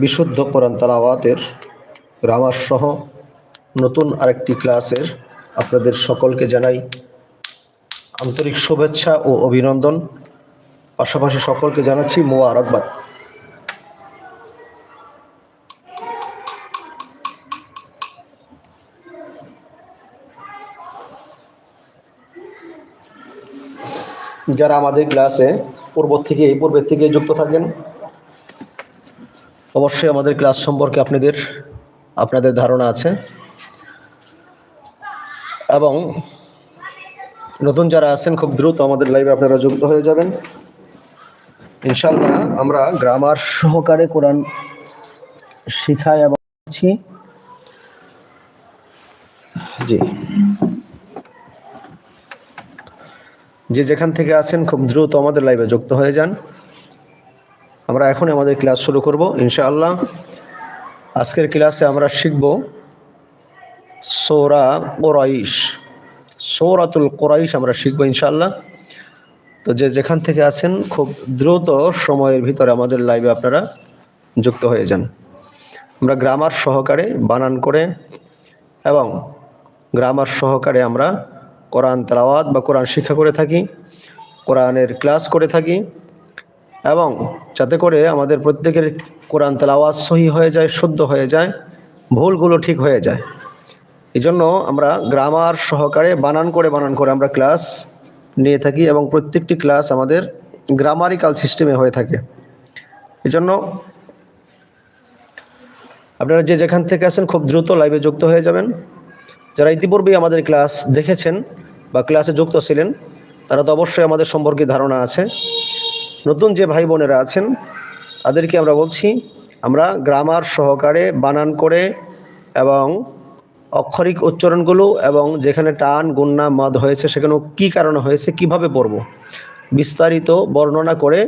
বিশুদ্ধ কোরআন তালাওয়াতের গ্রামার সহ নতুন আরেকটি ক্লাসের আপনাদের সকলকে জানাই আন্তরিক শুভেচ্ছা ও অভিনন্দন। পাশাপাশি সকলকে জানাচ্ছি মোবারকবাদ। যারা আমাদের ক্লাসে পূর্ব থেকে, এই পূর্বের থেকে যুক্ত থাকেন অবশ্যই আমাদের ক্লাস সম্পর্কে আপনাদের আপনাদের ধারণা আছে। এবং নতুন যারা আছেন, খুব দ্রুত আমাদের লাইভে আপনারা যুক্ত হয়ে যাবেন। ইনশাল্লাহ আমরা গ্রামার সহকারে কোরআন শিখাই এবং। জি। যে যেখান থেকে আছেন, খুব দ্রুত আমাদের লাইভে যুক্ত হয়ে যান। আমরা এখন আমাদের ক্লাস শুরু করব, ইনশাআল্লাহ। আজকের ক্লাসে আমরা শিখব সোরা কোরাইশ। সৌরাতুল কোরাইশ আমরা শিখব, ইনশাআল্লাহ। তো যে যেখান থেকে আছেন, খুব দ্রুত সময়ের ভিতরে আমাদের লাইভে আপনারা যুক্ত হয়ে যান। আমরা গ্রামার সহকারে বানান করে এবং গ্রামার সহকারে আমরা কোরআন তেলাওয়াত বা কোরআন শিক্ষা করে থাকি, কোরআনের ক্লাস করে থাকি। এবং যাতে করে আমাদের প্রত্যেকের কোরআন তেল আওয়াজ সহি হয়ে যায়, শুদ্ধ হয়ে যায়, ভুলগুলো ঠিক হয়ে যায়। এই জন্য আমরা গ্রামার সহকারে বানান করে বানান করে আমরা ক্লাস নিয়ে থাকি এবং প্রত্যেকটি ক্লাস আমাদের গ্রামারিক্যাল সিস্টেমে হয়ে থাকে। এই জন্য আপনারা যে যেখান থেকে আছেন খুব দ্রুত লাইভে যুক্ত হয়ে যাবেন। যারা ইতিপূর্বেই আমাদের ক্লাস দেখেছেন বা ক্লাসে যুক্ত ছিলেন, তারা তো অবশ্যই আমাদের সম্পর্কে ধারণা আছে। নতুন যে ভাই বোনেরা আছেন, তাদেরকে আমরা বলছি, আমরা গ্রামার সহকারে বানান করে এবং অক্ষরিক উচ্চারণগুলো এবং যেখানে টান, গুন্না, মদ হয়েছে সেখানে কি কারণে হয়েছে, কীভাবে পড়ব, বিস্তারিত বর্ণনা করে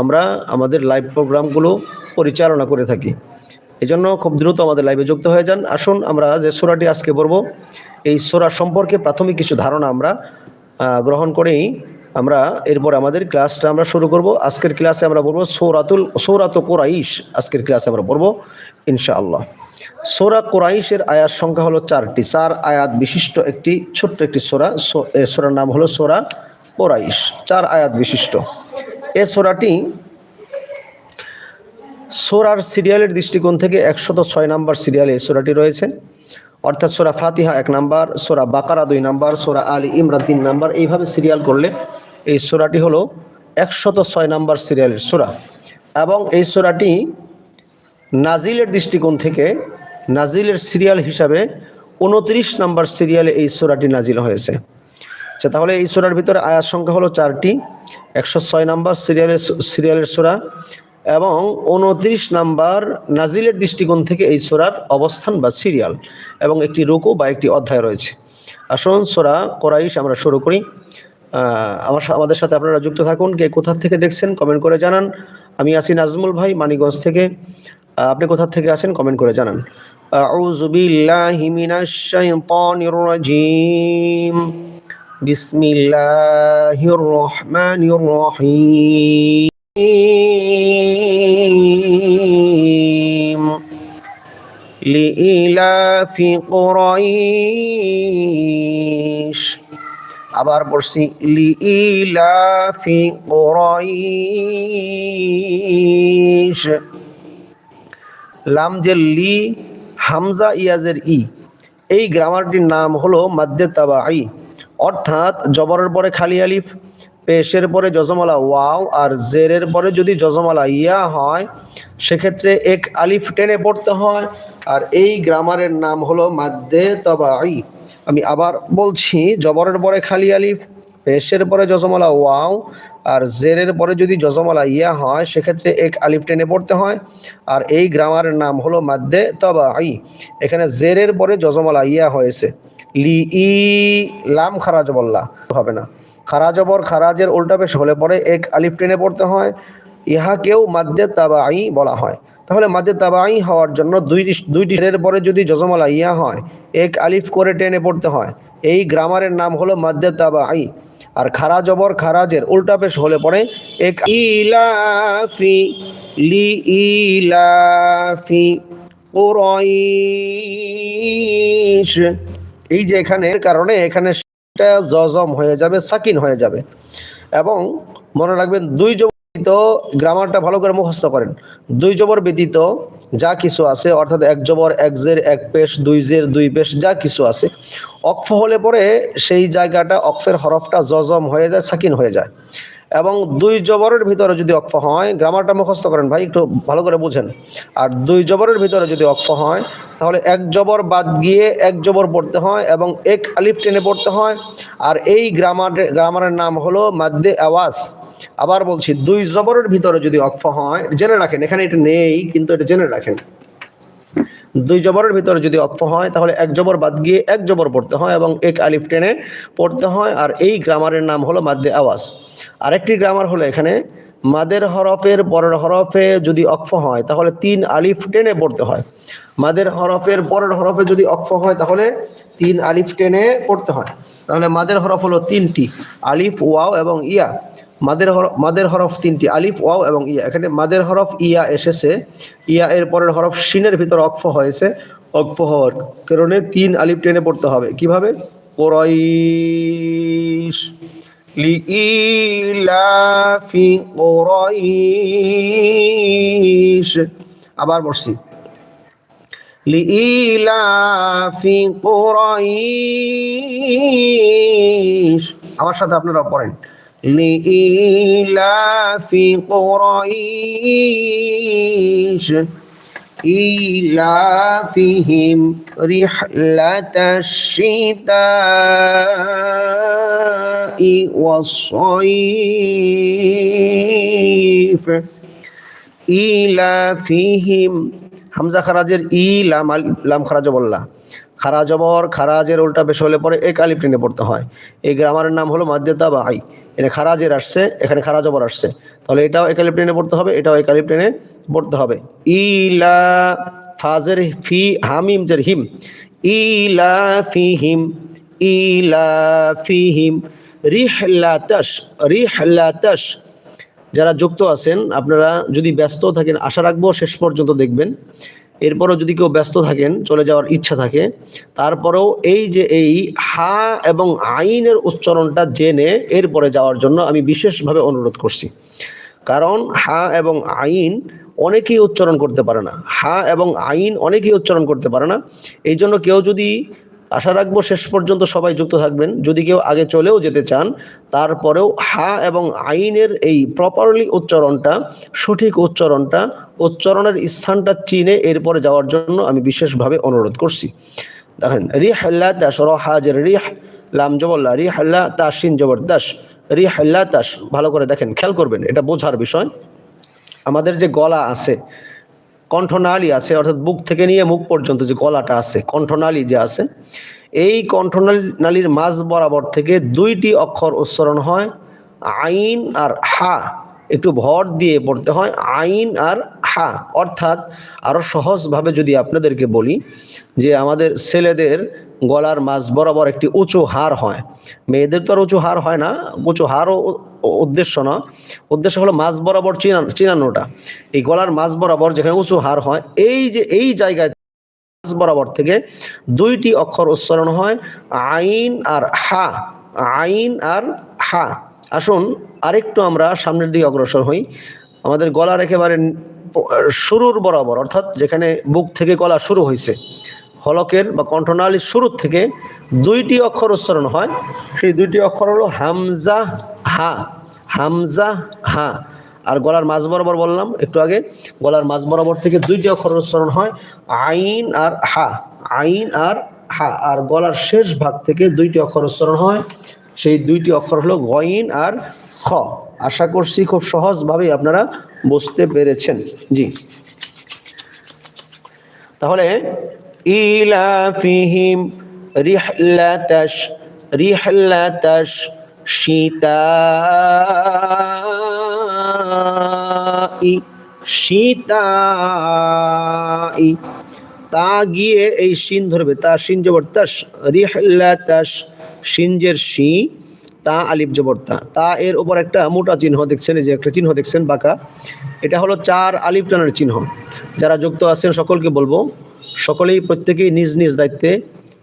আমরা আমাদের লাইভ প্রোগ্রামগুলো পরিচালনা করে থাকি। এই জন্য খুব দ্রুত আমাদের লাইভে যুক্ত হয়ে যান। আসুন, আমরা যে সোরাটি আজকে পড়ব, এই সোরা সম্পর্কে প্রাথমিক কিছু ধারণা আমরা গ্রহণ করেই আমরা এরপর আমাদের ক্লাসটা আমরা শুরু করব। আজকের ক্লাসে আমরা পড়ব সৌরাতুল, সৌরাত কোরাইশ। আজকের ক্লাসে আমরা পড়ব ইনশাআল্লাহ। সোরা কোরাইশের আয়াত সংখ্যা হলো চারটি। চার আয়াত বিশিষ্ট একটি, ছোট্ট একটি সোরা। সোরার নাম হলো সোরা কোরাইশ। চার আয়াত বিশিষ্ট। এ সোরাটি সোরার সিরিয়ালের দৃষ্টিকোণ থেকে একশত ছয় নাম্বার সিরিয়ালে এই সোরাটি রয়েছে। অর্থাৎ সোরা ফাতিহা এক নাম্বার, সোরা বাকারা দুই নাম্বার, সোরা আলী ইমরান তিন নাম্বার। এইভাবে সিরিয়াল করলে এই সোরাটি হলো একশত ছয় নম্বর সিরিয়ালের সোরা। এবং এই সোরাটি নাজিলের দৃষ্টিকোণ থেকে নাজিলের সিরিয়াল হিসাবে উনত্রিশ নাম্বার সিরিয়ালে এই সোরাটি নাজিল হয়েছে। আচ্ছা তাহলে এই সোরার ভিতরে আয়াত সংখ্যা হলো চারটি একশো ছয় নাম্বার সিরিয়ালের সিরিয়ালের সোরা এবং উনত্রিশ নাম্বার নাজিলের দৃষ্টিকোণ থেকে এই সোরার অবস্থান বা সিরিয়াল এবং একটি রুকু বা একটি অধ্যায় রয়েছে। আসুন সোরা কোরাইশ আমরা শুরু করি। আমার সা- আমাদের সাথে আপনারা যুক্ত থাকুন কে কোথা থেকে দেখছেন কমেন্ট করে জানান আমি আছি নাজমুল ভাই মানিকগঞ্জ থেকে আহ, আপনি কোথা থেকে আছেন কমেন্ট করে জানান أعوذ بالله من الشيطان الرجيم بسم الله الرحمن الرحيم لإلاف قريش আবার পড়ছি লিইলাফি কুরাইশ। লাম যে লি, হামজা ইয়াজের ই, এই গ্রামারটির নাম হলো মাদ্দে তাবাই অর্থাৎ জবরের পরে খালি আলিফ, পেশের পরে যজমালা ওয়াও, আর জেরের পরে যদি যজমালা ইয়া হয়, সেক্ষেত্রে এক আলিফ টেনে পড়তে হয়। আর এই গ্রামারের নাম হলো মাদ্দে তাবাই আমি আবার বলছি, জবরের পরে খালি আলিফ পেশের পরে যজমালা ওয়াও, আর জেরের পরে যদি যজমালা ইয়া হয়, সেক্ষেত্রে এক আলিফ টেনে পড়তে হয়। আর এই গ্রামারের নাম হলো মাদ্দে তবা আই এখানে জেরের পরে যজমালা ইয়া হয়েছে। লি ই লাম খারাজ বল্লা, হবে না। খারাজবর খারাজের উল্টা পেশ হলে পরে এক আলিফ টেনে পড়তে হয়। ইহাকেও মাদ্দে তাবাই বলা হয়। তাহলে মাদ্দে তাবাই হওয়ার জন্য দুইটি দুইটি এর পরে যদি যজমালা ইয়া হয়, এক আলিফ করে টেনে পড়তে হয়। এই গ্রামারের নাম হলো মাদ্দে তাবাই আর খারা জবর খারাজের উল্টা পেশ হলে পরে এক ইলাফি লি ইলাফি কুরাইশ। এই যে এখানে কারণে এখানে জজম হয়ে যাবে, সাকিন হয়ে যাবে। এবং মনে রাখবেন দুই ব্যতীত গ্রামারটা ভালো করে মুখস্থ করেন। দুই জবর ব্যতীত যা কিছু আছে, অর্থাৎ এক জবর, এক জের, এক পেশ, দুই জের, দুই পেশ, যা কিছু আছে, অক্ফ হলে পরে সেই জায়গাটা, অক্ফের হরফটা জজম হয়ে যায়, সাকিন হয়ে যায়। এবং দুই জবরের ভিতরে যদি অক্ফ হয়, গ্রামারটা মুখস্থ করেন ভাই, একটু ভালো করে বুঝেন। আর দুই জবরের ভিতরে যদি অক্ফ হয়, তাহলে এক জবর বাদ গিয়ে এক জবর পড়তে হয় এবং এক আলিফ টেনে পড়তে হয়। আর এই গ্রামার, গ্রামারের নাম হলো মাদ্দে আওয়াজ। আবার বলছি, দুই জবরের ভিতরে যদি অক্ফ হয়, জেনে রাখেন, এখানে এটা নেই, কিন্তু এটা জেনে রাখেন। দুই জবরের ভিতরে যদি অক্ফ হয়, তাহলে এক জবর বাদ গিয়ে এক জবর পড়তে হয় এবং এক আলিফ টেনে পড়তে হয়, আর এই গ্রামারের নাম হলো মাদ্দে আওয়াজ। আরেকটি গ্রামার হলো এখানে, মাদের হরফের পরের হরফে যদি অক্ফ হয়, তাহলে তিন আলিফ টেনে পড়তে হয়। মাদের হরফের পরের হরফে যদি অক্ফ হয়, তাহলে তিন আলিফ টেনে পড়তে হয়। তাহলে মাদের হরফ হলো তিনটি, আলিফ, ওয়াও এবং ইয়া। মাদের হরফ মাদের হরফ তিনটি আলিফ, ওয়াও এবং ইয়া। এখানে মাদের হরফ ইয়া এসেছে। ইয়া এর পরের হরফ শিনের ভিতর অক্ফ হয়েছে। অক্ফ হওয়ার কারণে তিন আলিফ টেনে পড়তে হবে। কীভাবে? আবার বসছি আমার সাথে আপনারা পড়েন। লিইলাফি কোরাইশ إيلافهم رحلة الشتاء والصيف إيلافهم হামজা খারাজের ই লাম আল- লাম খারাজ বললা খারা জবর খারাজের উল্টা বেশ হলে পরে এক আলিফ টেনে পড়তে হয় এই গ্রামারের নাম হলো মাদ্যতা বা আই এখানে খারাজের আসছে, এখানে খারা জবর আসছে। তাহলে এটাও এক আলিফ পড়তে হবে, এটাও এক আলিফ পড়তে হবে। ইলা ফাজের ফি হামিম জের হিম। ইলা ফিহিম ইলা ফিহিম। রিহলাতাস রিহলাতাস যারা যুক্ত আছেন, আপনারা যদি ব্যস্ত থাকেন, আশা রাখব শেষ পর্যন্ত দেখবেন। এরপরও যদি কেউ ব্যস্ত থাকেন, চলে যাওয়ার ইচ্ছা থাকে, তারপরেও এই যে এই হা এবং আইনের উচ্চারণটা জেনে এরপরে যাওয়ার জন্য আমি বিশেষভাবে অনুরোধ করছি। কারণ হা এবং আইন অনেকেই উচ্চারণ করতে পারে না। হা এবং আইন অনেকেই উচ্চারণ করতে পারে না। এই জন্য কেউ যদি আশা রাখব শেষ পর্যন্ত সবাই যুক্ত থাকবেন। যদি কেউ আগে চলেও যেতে চান, তারপরেও হা এবং আইনের এই প্রপারলি উচ্চারণটা, সঠিক উচ্চারণটা, উচ্চারণের স্থানটা চিনে এরপরে যাওয়ার জন্য আমি বিশেষভাবে অনুরোধ করছি। দেখেন, রিহ আল্লাহ দাস রহাজের রিহ, লাম জবল্লা রিহ আল্লাহ তাসিন জবরদাস রিহ আল্লাহ তাস, ভালো করে দেখেন, খেয়াল করবেন, এটা বোঝার বিষয়। আমাদের যে গলা আছে কণ্ঠনালী আছে, অর্থাৎ বুক থেকে নিয়ে মুখ পর্যন্ত যে গলাটা আছে, কণ্ঠনালী যে আছে, এই কণ্ঠনালীর মাঝ বরাবর থেকে দুইটি অক্ষর উচ্চারণ হয়, আইন আর হা। একটু ভর দিয়ে পড়তে হয়, আইন আর হা। অর্থাৎ আরও সহজভাবে যদি আপনাদেরকে বলি যে আমাদের ছেলেদের গলার মাঝ বরাবর একটি উঁচু হার হয়। মেয়েদের তো আর উঁচু হার হয় না, উঁচু হারও উদ্দেশ্য না। উদ্দেশ্য হলো মাঝ বরাবর চিনান চিনানোটা। এই গলার মাঝ বরাবর যেখানে উঁচু হার হয়, এই যে, এই জায়গায় মাঝ বরাবর থেকে দুইটি অক্ষর উচ্চারণ হয়, আইন আর হা। আইন আর হা। আসুন আরেকটু আমরা সামনের দিকে অগ্রসর হই। আমাদের গলার একেবারে শুরুর বরাবর, অর্থাৎ যেখানে বুক থেকে গলা শুরু হয়েছে হলকের বা কণ্ঠনালীর শুরুর থেকে দুইটি অক্ষর উচ্চারণ হয়। সেই দুইটি অক্ষর হলো হামজা, হা হামজা, হা। আর গলার মাঝ বরাবর বললাম, একটু আগে, গলার মাঝ বরাবর থেকে দুইটি অক্ষর উচ্চারণ হয়, আইন আর হা। আইন আর হা। আর গলার শেষ ভাগ থেকে দুইটি অক্ষর উচ্চারণ হয়। সেই দুইটি অক্ষর হলো গইন আর খ। আশা করছি খুব সহজভাবেই আপনারা বুঝতে পেরেছেন। জি। তাহলে ইলাফিহিম রিহলাতাশ রিহলাতাশ শীতাই শীতাই তা গিয়ে এই শিন ধরবে। তা শিন জবর তাস রিহলাতাশ শিনজের শি তা আলিফ জবর তা তা এর উপর একটা মোটা চিহ্ন দেখছেন, এই যে একটা চিহ্ন দেখছেন, বাঁকা। এটা হলো চার আলিফ টানের চিহ্ন। যারা যুক্ত আছেন, সকলকে বলব সকলেই প্রত্যেকেই নিজ নিজ দায়িত্বে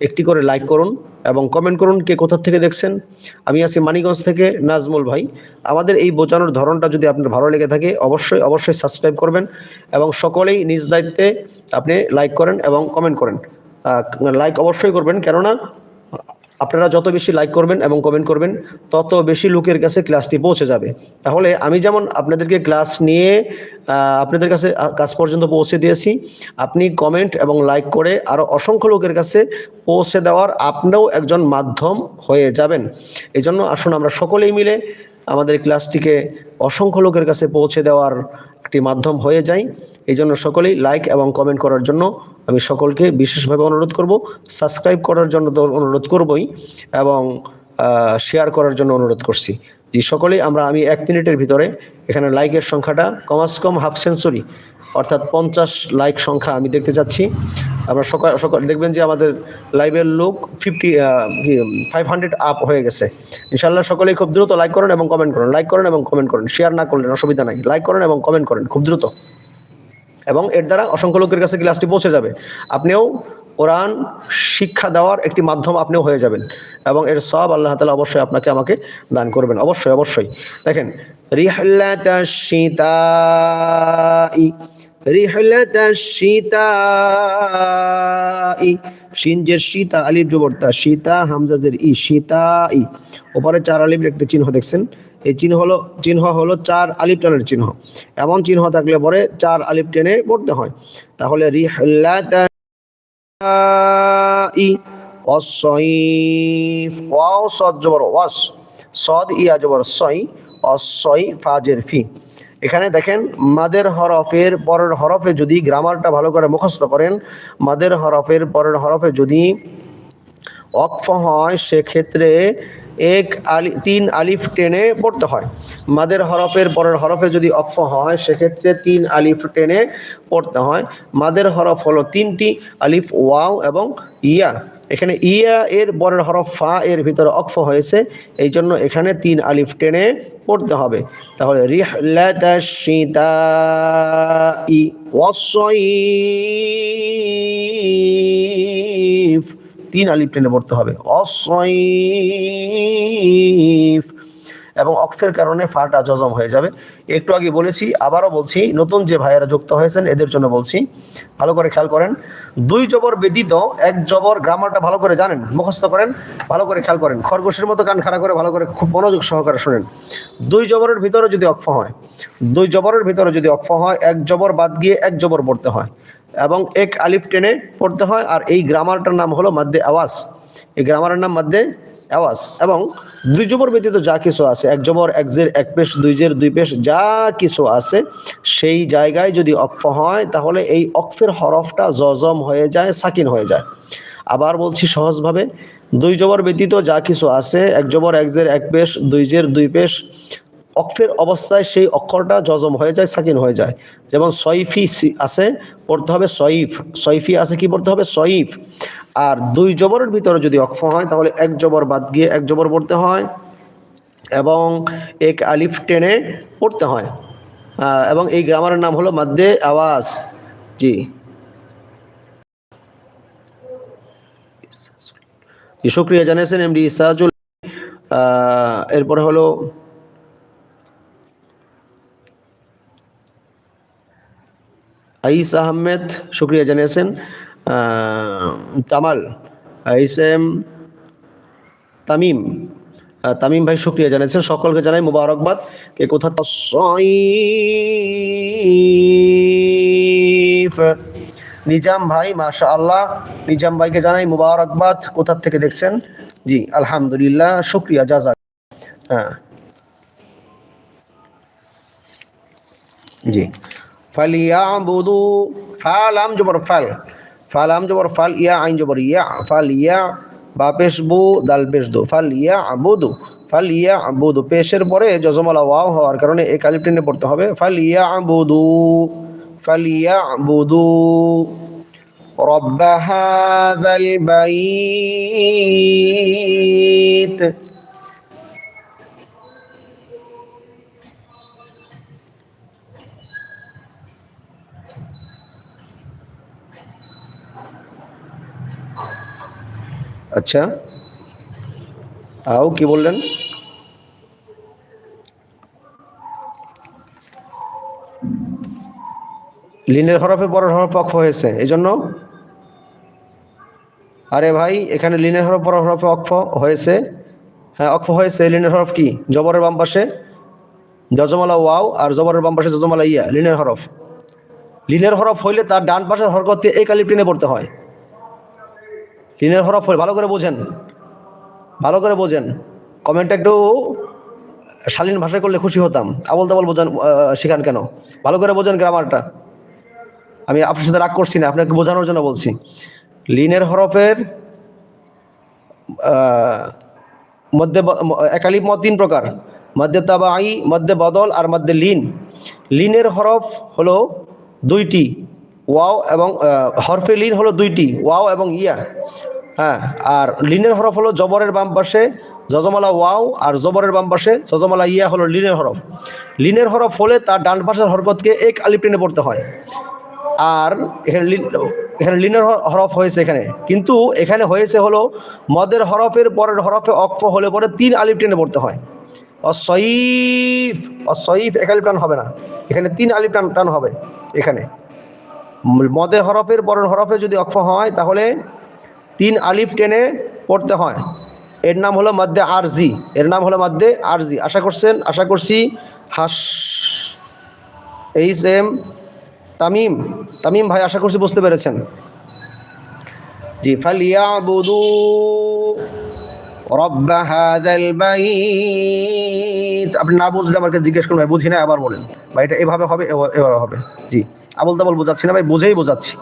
একটি করে লাইক করুন এবং কমেন্ট করুন কে কোথা থেকে দেখছেন। আমি আছি মানিগঞ্জ থেকে নাজমুল ভাই। আমাদের এই বোঝানোর ধরনটা যদি আপনার ভালো লেগে থাকে, অবশ্যই অবশ্যই সাবস্ক্রাইব করবেন এবং সকলেই নিজ দায়িত্বে আপনি লাইক করেন এবং কমেন্ট করেন। লাইক অবশ্যই করবেন, কেননা আপনারা যত বেশি লাইক করবেন এবং কমেন্ট করবেন, তত বেশি লোকের কাছে ক্লাসটি পৌঁছে যাবে। তাহলে আমি যেমন আপনাদেরকে ক্লাস নিয়ে আপনাদের কাছে কাজ পর্যন্ত পৌঁছে দিয়েছি, আপনি কমেন্ট এবং লাইক করে আরও অসংখ্য লোকের কাছে পৌঁছে দেওয়ার আপনিও একজন মাধ্যম হয়ে যাবেন। এই জন্য আসুন আমরা সকলেই মিলে আমাদের ক্লাসটিকে অসংখ্য লোকের কাছে পৌঁছে দেওয়ার একটি মাধ্যম হয়ে যায় এই জন্য সকলেই লাইক এবং কমেন্ট করার জন্য আমি সকলকে বিশেষভাবে অনুরোধ করব সাবস্ক্রাইব করার জন্য তো অনুরোধ করবই এবং শেয়ার করার জন্য অনুরোধ করছি। যে সকলেই আমরা, আমি এক মিনিটের ভিতরে এখানে লাইকের সংখ্যাটা কমাস কম হাফ সেঞ্চুরি অর্থাৎ পঞ্চাশ লাইক সংখ্যা আমি দেখতে চাচ্ছি। আমরা সকাল সকাল, দেখবেন যে আমাদের লাইভের লোক ফিফটি ফাইভ হান্ড্রেড আপ হয়ে গেছে। ইনশাল্লাহ সকলেই খুব দ্রুত লাইক করেন এবং কমেন্ট করেন। লাইক করেন এবং কমেন্ট করেন। শেয়ার না করলেন, অসুবিধা নাই। লাইক করেন এবং কমেন্ট করেন। খুব দ্রুত। এবং এর দ্বারা অসংখ্য লোকের কাছে ক্লাসটি পৌঁছে যাবে। আপনিও কোরআন শিক্ষা দেওয়ার একটি মাধ্যম আপনিও হয়ে যাবেন এবং এর সব আল্লাহ তালা অবশ্যই আপনাকে আমাকে দান করবেন। অবশ্যই অবশ্যই। দেখেন সীতা সীতা হামজাজের ই সীতা ই ওপরে চার আলিফের একটি চিহ্ন দেখছেন। এই চিহ্ন হলো চিহ্ন হলো চার আলিফ টানের চিহ্ন। এমন চিহ্ন থাকলে পরে চার আলিফ টেনে পড়তে হয়। তাহলে সদ ইয়া, জবর সই ফাজের, ফি। এখানে দেখেন, মাদের হরফের পরের হরফে যদি গ্রামারটা ভালো করে মুখস্থ করেন, মাদের হরফের পরের হরফে যদি অক্ফ হয়, সেক্ষেত্রে এক আলি, তিন আলিফ টেনে পড়তে হয়। মাদের হরফের পরের হরফে যদি অক্ফ হয়, সেক্ষেত্রে তিন আলিফ টেনে পড়তে হয়। মাদের হরফ হলো তিনটি আলিফ, ওয়াও এবং ইয়া। এখানে ইয়া এর পরের হরফ ফা এর ভিতরে অক্ফ হয়েছে, এই জন্য এখানে তিন আলিফ টেনে পড়তে হবে। তাহলে রিহলাতাশিতাই ওয়াসইফ তিন আলিফ টেনে পড়তে হবে। অসইফ এবং অক্ফের কারণে ফাটা জজম হয়ে যাবে। একটু আগে বলেছি, আবারও বলছি, নতুন যে ভাইয়েরা যুক্ত হয়েছেন, এদের জন্য বলছি, ভালো করে খেয়াল করেন। দুই জবর ব্যতীত এক জবর গ্রামারটা ভালো করে জানেন, মুখস্থ করেন, ভালো করে খেয়াল করেন। খরগোশের মতো কান খাড়া করে ভালো করে খুব মনোযোগ সহকারে শোনেন। দুই জবরের ভিতরে যদি অক্ফ হয়, দুই জবরের ভিতরে যদি অক্ফ হয়, এক জবর বাদ গিয়ে এক জবর পড়তে হয়। এবং এক আলিফ টেনে পড়তে হয়, আর এই গ্রামারটার নাম হলো মাদ্দে আওয়াজ এই গ্রামারের নাম মাদ্দে আওয়াজ এবং দুই জবর ব্যতীত যা কিছু আছে, এক জবর এক জের, এক পেশ, দুই জের, দুই পেশ, যা কিছু আছে, সেই জায়গায় যদি অক্ফ হয়, তাহলে এই অক্ফের হরফটা জজম হয়ে যায়, সাকিন হয়ে যায়। আবার বলছি সহজভাবে, দুই জবর ব্যতীত যা কিছু আছে, এক জবর এক জের, এক পেশ, দুই জের, দুই পেশ অক্ষের অবস্থায় সেই অক্ষরটা জজম হয়ে যায়, সাকিন হয়ে যায়। যেমন সইফি আছে, পড়তে হবে সইফ। সইফি আছে, কি পড়তে হবে? সইফ। আর দুই জবরের ভিতরে যদি অক্ষ হয়, তাহলে এক জবর বাদ গিয়ে এক জবর পড়তে হয় এবং এক আলিফ টেনে পড়তে হয়। এবং এই গ্রামারের নাম হলো মাদ্দে আওয়াজ। জি। শুক্রিয়া জানিয়েছেন এমডি ইসাজুল। এরপরে হলো আইস আহমেদ, শুক্রিয়া জানিয়েছেন। তামাল আইস এম, তামিম তামিম ভাই শুক্রিয়া জানিয়েছেন। সকলকে জানাই মুবারকবাদ। কে কোথা নিজাম ভাই মাশা আল্লাহ নিজাম ভাইকে জানাই মুবারকবাদ। কোথা থেকে দেখছেন? জি, আলহামদুলিল্লাহ, শুক্রিয়া, জাজাক। হ্যাঁ। জি। ফালিয়াবুদু ফাল আম জবর ফাল ফাল আম জবর ফাল ইয়া আইন জবর ইয়া ফাল ইয়া বা পেশ বু দাল পেশ দু ফাল ইয়া আবুদু ফাল ইয়া আবুদু পেশের পরে জজমালা ওয়াও হওয়ার কারণে এই কালিপ টেনে পড়তে হবে ফাল ইয়া আবুদু ফাল ইয়া আবুদু رب هذا البيت আচ্ছা। আও, কি বললেন? লিনের হরফে পরের হরফ অক্ষ হয়েছে এই জন্য আরে ভাই, এখানে লিনের হরফ পরের হরফে অক্ষ হয়েছে। হ্যাঁ অক্ষ হয়েছে, লিনের হরফ কি? জবরের বাম পাশে? যজমালা ওয়াও আর জবরের বাম পাশে যজমালা ইয়া, লিনের হরফ। লিনের হরফ হইলে তার ডান পাশের হরকত এই কালিপ টেনে পড়তে হয়। লিনের হরফ ভালো করে বোঝেন। ভালো করে বোঝেন। কমেন্টটা একটু শালীন ভাষায় করলে খুশি হতাম। আবল তাবল বোঝান শিখান কেন? ভালো করে বোঝেন গ্রামারটা আমি আপনার সাথে রাগ করছি না, আপনাকে বোঝানোর জন্য বলছি। লিনের হরফের মধ্যে একালিপ মত তিন প্রকার। মধ্যে তাবাই মধ্যে বদল আর মধ্যে লিন। লিনের হরফ হলো দুইটি। ওয়াও এবং হরফে লিন হলো দুইটি, ওয়াও এবং ইয়া। হ্যাঁ আর লিনের হরফ হলো জবরের বাম পাশে যজমালা ওয়াও, আর জবরের বাম পাশে যজমালা ইয়া হলো লিনের হরফ। লিনের হরফ হলে তার ডান পাশের হরকতকে এক আলিপ পড়তে হয়। আর এখানে এখানে লিনের হরফ হয়েছে এখানে। কিন্তু এখানে হয়েছে হলো মদের হরফের পরের হরফে অক্ষ হলে পরে তিন আলিফ টেনে পড়তে হয়। অসইফ অসইফ এক আলিফ টান হবে না। এখানে তিন আলিফ টান টান হবে এখানে। ম- মদের হরফের পরের হরফে যদি অক্ষ হয়, তাহলে তিন আলিফ টেনে পড়তে হয়। এর নাম হলো মধ্যে আরজি। এর নাম হলো মধ্যে আরজি। আশা করছেন, আশা করছি, হাস, এইচ, এম, তামিম তামিম ভাই, আশা করছি বুঝতে পেরেছেন। জি ফালিয়া বুদু রব্বা আপনি না বুঝলে আমাকে জিজ্ঞেস করুন ভাই, বুঝি না আবার বলেন। ভাই, এটা এভাবে হবে এভাবে হবে। জি। আবল তাবল বোঝাচ্ছি না ভাই, বুঝেই বোঝাচ্ছি।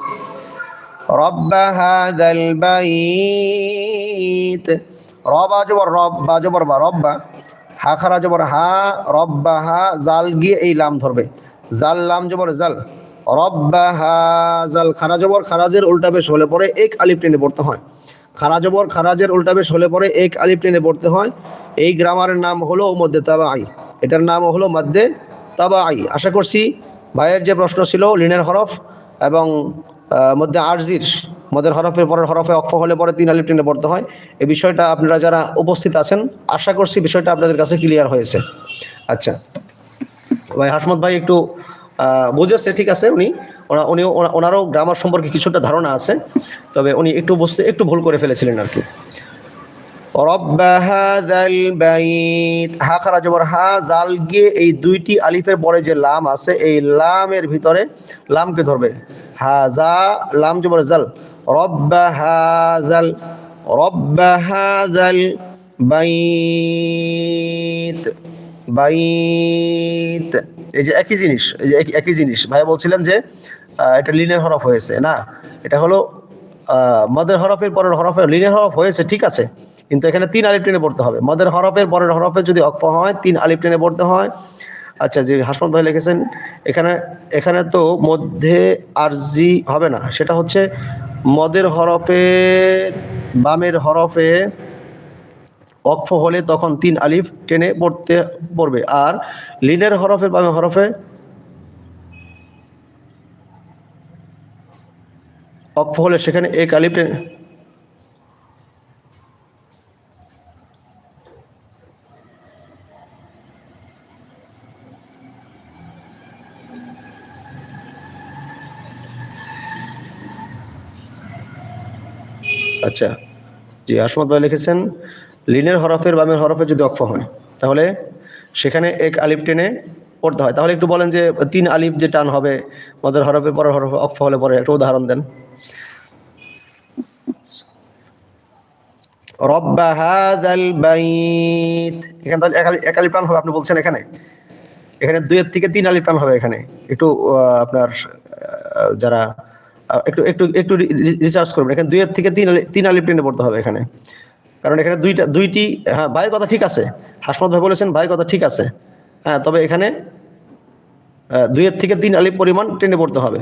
রব্বা হাদাল বাইত। রবা জবর রব্বা জবর বা রব্বা। হা খারা জবর হা, রব্বা হা, জাল গিয়ে এই লাম ধরবে। জাল, লাম জবর জাল। রব্বা হা জাল খারা জবর খারাজের উল্টা বেশ হলে পরে এক আলিফ টেনে পড়তে হয়। খারা জবর খারাজের উল্টা বেশ হলে পরে এক আলিফ টেনে পড়তে হয়। এই গ্রামারের নাম হলো মধ্যে তাবা আই এটার নাম হলো মধ্যে তাবা আই আশা করছি ভাইয়ের যে প্রশ্ন ছিল, লিনের হরফ এবং মধ্যে আরজির, মদের হরফের পরের হরফে অক্ষ হলে পরে তিন আলিফ টেনে পড়তে হয়। এই বিষয়টা আপনারা যারা উপস্থিত আছেন, আশা করছি বিষয়টা আপনাদের কাছে ক্লিয়ার হয়েছে। আচ্ছা। ভাই হাসমত ভাই একটু বুঝেছে, ঠিক আছে উনি। উনি ওনারও গ্রামার সম্পর্কে কিছুটা ধারণা আছে। তবে উনি একটু বুঝতে, একটু ভুল করে ফেলেছিলেন আর কি। রব্ব হাযাল বাইত। হা খারা জবর হা, জাল গিয়ে এই দুইটি আলিফের পরে যে লাম আছে, এই লামের ভিতরে লামকে ধরবে। হাজা লাম জবর জাল। রব্ব হাযাল রব্ব হাযাল বাইত। বাইত। এই যে একই জিনিস, এই যে একই- জিনিস। ভাই বলছিলেন যে এটা লিনের হরফ হয়েছে, না? এটা হলো মদের হরফের পরের হরফে লিনের হরফ হয়েছে, ঠিক আছে? কিন্তু এখানে তিন আলিফ টেনে পড়তে হবে। মদের হরফের পরের হরফে যদি অক্ষ হয়, তিন আলিফ টেনে পড়তে হয়। আচ্ছা যে হাসমত ভাই লিখেছেন, এখানে এখানে তো মধ্যে আরজি হবে না। সেটা হচ্ছে মদের হরফে, বামের হরফে অক্ষ হলে তখন তিন আলিফ টেনে পড়তে পড়বে। আর লিনের হরফে বামে হরফে অক্ষ হলে সেখানে এক আলিফ টেনে আচ্ছা জি, আসমত ভাই লিখেছেন, লিনের হরফের বামের হরফে যদি অক্ষ হয়, তাহলে সেখানে এক আলিফ টেনে পড়তে হয়। তাহলে একটু বলেন যে তিন আলিফ যে টান হবে, মদের হরফে, পরের হরফে অক্ষ হলে পরে একটা উদাহরণ দেন। এখানে তাহলে টান হবে, আপনি বলছেন এখানে? এখানে থেকে তিন টান হবে এখানে। একটু আপনার যারা একটু একটু একটু রিসার্চ করবেন। এখানে দুইয়ের থেকে তিন আলি- তিন আলিফ টেনে পড়তে হবে এখানে। কারণ এখানে দুইটা, দুইটি হ্যাঁ ভাইয়ের কথা ঠিক আছে। হাসমত ভাই বলেছেন ভাইয়ের কথা ঠিক আছে। হ্যাঁ তবে এখানে দুইয়ের থেকে তিন আলিফ পরিমাণ টেনে পড়তে হবে।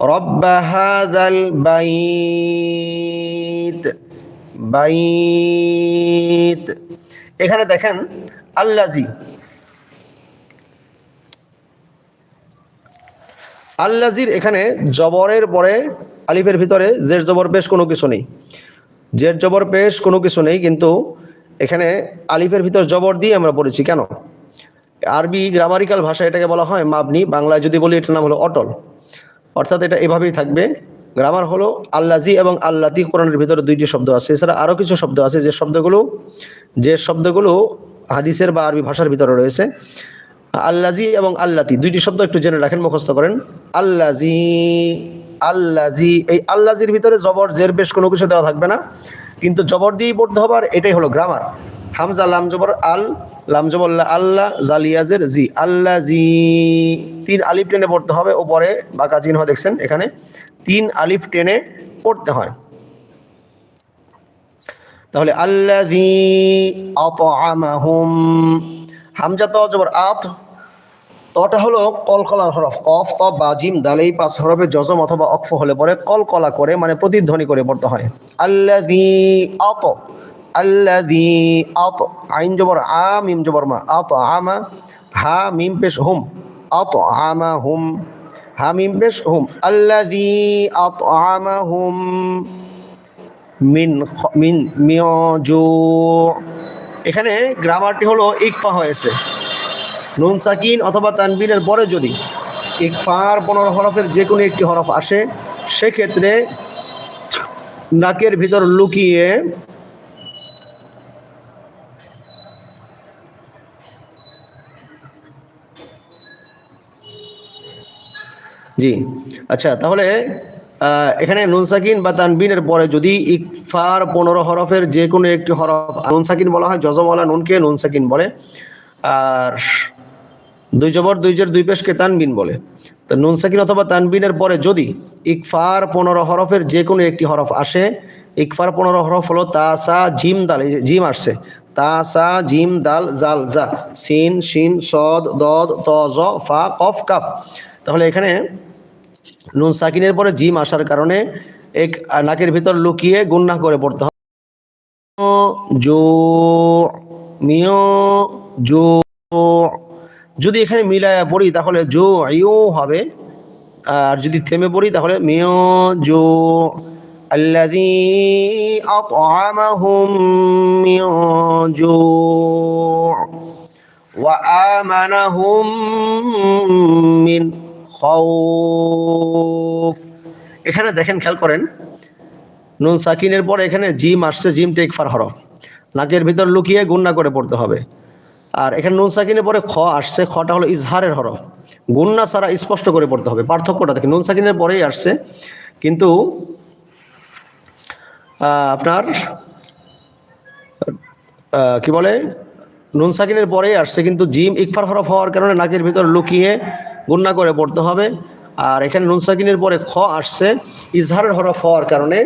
রব্বা হাযাল বাইত বাইত। এখানে দেখেন আল্লাজি আল্লাজির এখানে জবরের পরে আলিফের ভিতরে জের জবর বেশ কোনো কিছু নেই। জের জবর পেশ কোনো কিছু নেই, কিন্তু এখানে আলিফের ভিতর জবর দিয়ে আমরা পড়েছি কেন? আরবি গ্রামারিক্যাল ভাষা এটাকে বলা হয় মাবনি, বাংলায় যদি বলি এটার নাম হলো অটল। অর্থাৎ এটা এভাবেই থাকবে। গ্রামার হলো আল্লাজি এবং আল্লাতি কোরআনের ভিতরে দুইটি শব্দ আছে। এছাড়া আরও কিছু শব্দ আছে যে শব্দগুলো যে শব্দগুলো হাদিসের বা আরবি ভাষার ভিতরে রয়েছে। আল্লাজি এবং আল্লাতি। দুইটি শব্দ একটু জেনে রাখেন, মুখস্থ করেন। আল্লাজি আল্লাজি এই আল্লাজির ভিতরে জবর, জের বেশ কোনো কিছু দেওয়া থাকবে না। কিন্তু জবর দিয়েই পড়তে হবে আর এটাই হলো গ্রামার হামজা, লাম, জবর, আল, লাম, জবর আল্লাহ জালিয়াজের জি আল্লাহ জি। তিন আলিফ টেনে পড়তে হবে ওপরে, বাঁকা চিহ্ন দেখছেন এখানে। তিন আলিফ টেনে পড়তে হয়। তাহলে আতআমাহুম হামজা তো জবর আত। তটা হলো কলকলার হরফ কফ ত বা জিম দালেই পাঁচ হরফে জজম অথবা অক্ফ হলে পরে কলকলা করে মানে প্রতিধ্বনি করে পড়তে হয়। আল্লাযী আত আল্লাযী আত, আইন জবর আ, মিম জবর মা, আত আমা, হা, মিম পেশ হুম, আত আমা হুম, হা, মিম পেশ হুম, আল্লাযী আত আমা হুম, মিন মিন মিয়জু। এখানে গ্রামারটি হলো ইকফা হয়েছে। নুন সাকিন অথবা তানবিনের পরে যদি ইকফার পনেরো হরফের যে কোনো একটি হরফ আসে, সেক্ষেত্রে নাকের ভিতর লুকিয়ে জি আচ্ছা তাহলে এখানে নুন সাকিন বা তানবিনের পরে যদি ইকফার পনেরো হরফের যে কোনো একটি হরফ, নুন সাকিন বলা হয়, জজমওয়ালা নুনকে নুন সাকিন বলে। আর দুই জবর, দুই জের, দুই পেশকে তানবিন বলে। তো নুন সাকিন অথবা তানবিনের পরে যদি ইকফার পনেরো হরফের যে কোনো একটি হরফ আসে, ইকফার পনেরো হরফ হলো তা, সা, জিম, দাল জিম আসছে। তা, সা, জিম, দাল, জাল, জা, সিন, শিন, সদ, দদ, ত, জ, ফা, কফ, কাফ। তাহলে এখানে নুন সাকিনের পরে জিম আসার কারণে এক নাকের ভিতর লুকিয়ে গুন্না করে পড়তে হয়। জো জো, যদি এখানে মিলায় পড়ি তাহলে জো, আইও হবে। আর যদি থেমে পড়ি তাহলে মিও জো আল্লাহ জো, ওয়া আমানাহুম মিন এখানে দেখেন, খেয়াল করেন, নুন সাকিনের পর এখানে জিম আসছে, জিম টেক ফার হরফ। নাকের ভিতর লুকিয়ে গুন্না করে পড়তে হবে। আর এখানে নুন সাকিনের পরে খ আসছে, খটা হলো ইজহারের হরফ। গুন্না সারা স্পষ্ট করে পড়তে হবে, পার্থক্যটা দেখেন, নুন সাকিনের পরেই আসছে। কিন্তু আপনার কি বলে? নুন সাকিনের পরেই আসছে, কিন্তু জিম ইকফার হরফ হওয়ার কারণে নাকের ভিতর লুকিয়ে গুন্না করে পড়তে হবে। আর এখানে নুন সাকিনের পরে খ আসছে, ইজহারের হরফ হওয়ার কারণে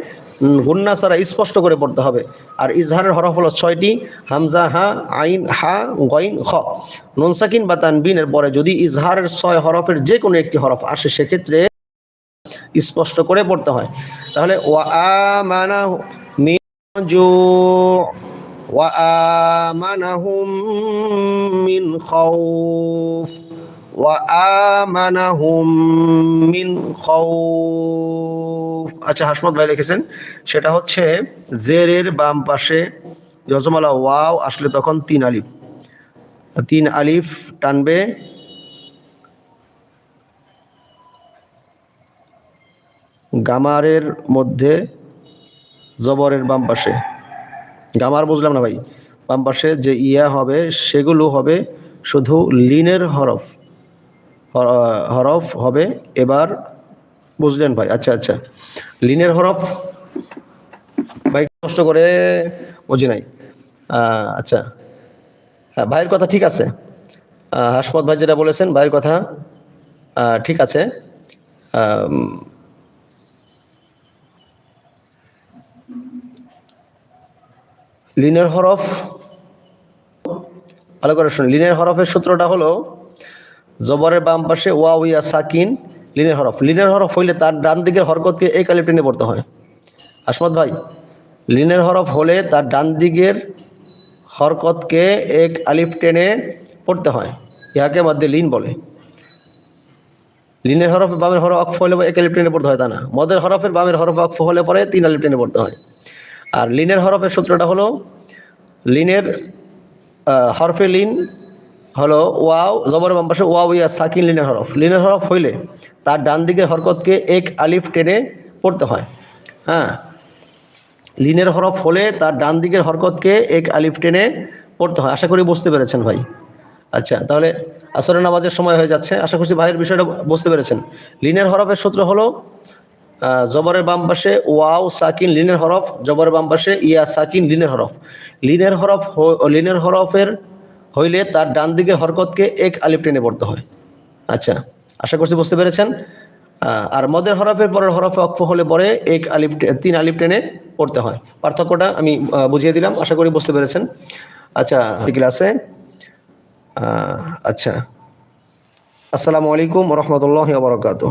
গুন্না ছাড়া স্পষ্ট করে পড়তে হবে। আর ইজহারের হরফ হলো ছয়টি, হামজা, হা, আইন, হা, গইন, খ। নুন সাকিন বা তানবিনের পরে যদি ইজহারের ছয় হরফের যে কোনো একটি হরফ আসে, সেক্ষেত্রে স্পষ্ট করে পড়তে হয়। তাহলে ওয়া আমানা মিন মিন খাউফ ওয়া আমানাহুম মিন খাউফ আচ্ছা হাসমত ভাই লিখেছেন, সেটা হচ্ছে জেরের বাম পাশে যজমালা ওয়াও আসলে তখন তিন আলিফ। তিন আলিফ টানবে। গামারের মধ্যে জবরের বাম পাশে। গামার বুঝলাম না ভাই। বাম পাশে যে ইয়া হবে সেগুলো হবে শুধু লিনের হরফ। হরফ হবে এবার বুঝলেন ভাই আচ্ছা আচ্ছা। লিনের হরফ ভাই কষ্ট করে বুঝি নাই। আচ্ছা। হ্যাঁ ভাইয়ের কথা ঠিক আছে। আহ, হাসমত ভাই যেটা বলেছেন ভাইয়ের কথা ঠিক আছে। লিনের হরফ, ভালো করে শুনুন লিনের হরফের সূত্রটা হলো জবরের বাম পাশে ওয়া, উইয়া, সাকিন, লিনের হরফ। লিনের হরফ হইলে তার ডান দিকের হরকতকে এই কালে টেনে পড়তে হয়। আসমত ভাই, লিনের হরফ হলে তার ডান দিকের হরকতকে এক আলিফ টেনে পড়তে হয়। ইহাকে মধ্যে লিন বলে। লিনের হরফ বামের হরফ অক্ফ হলে এক আলিফ টেনে পড়তে হয় তা না। মদের হরফের বামের হরফ অক্ফ হলে পরে তিন আলিফ টেনে পড়তে হয়। আর লিনের হরফের সূত্রটা হলো লিনের হরফে লিন হলো ওয়াও জবর বাম পাশে ওয়াও ইয়া সাকিন লিনের হরফ। লিনের হরফ হইলে তার ডান দিকের হরকতকে এক আলিফ টেনে পড়তে হয়। হ্যাঁ? লিনের হরফ হলে তার ডান দিকের হরকতকে এক আলিফ টেনে পড়তে হয়। আশা করি বুঝতে পেরেছেন ভাই। আচ্ছা তাহলে আসরের নামাজের সময় হয়ে যাচ্ছে। আশা করছি ভাইয়ের বিষয়টা বুঝতে পেরেছেন। লিনের হরফের সূত্র হলো জবরের বাম পাশে ওয়াও, সাকিন, লিনের হরফ, জবরের বাম পাশে ইয়া, সাকিন, লিনের হরফ। লিনের হরফ লিনের হরফের হইলে তার ডান দিকে হরকতকে এক আলিফ টেনে পড়তে হয়। আচ্ছা আশা করছি বুঝতে পেরেছেন? আর মদের হরফের পরের হরফে অক্ষ হলে পরে এক আলিফ তিন আলিফ টেনে পড়তে হয়। পার্থক্যটা আমি বুঝিয়ে দিলাম, আশা করি বুঝতে পেরেছেন। আচ্ছা ক্লাসে আচ্ছা। আসসালামু আলাইকুম রহমতুল্লাহ বরকাত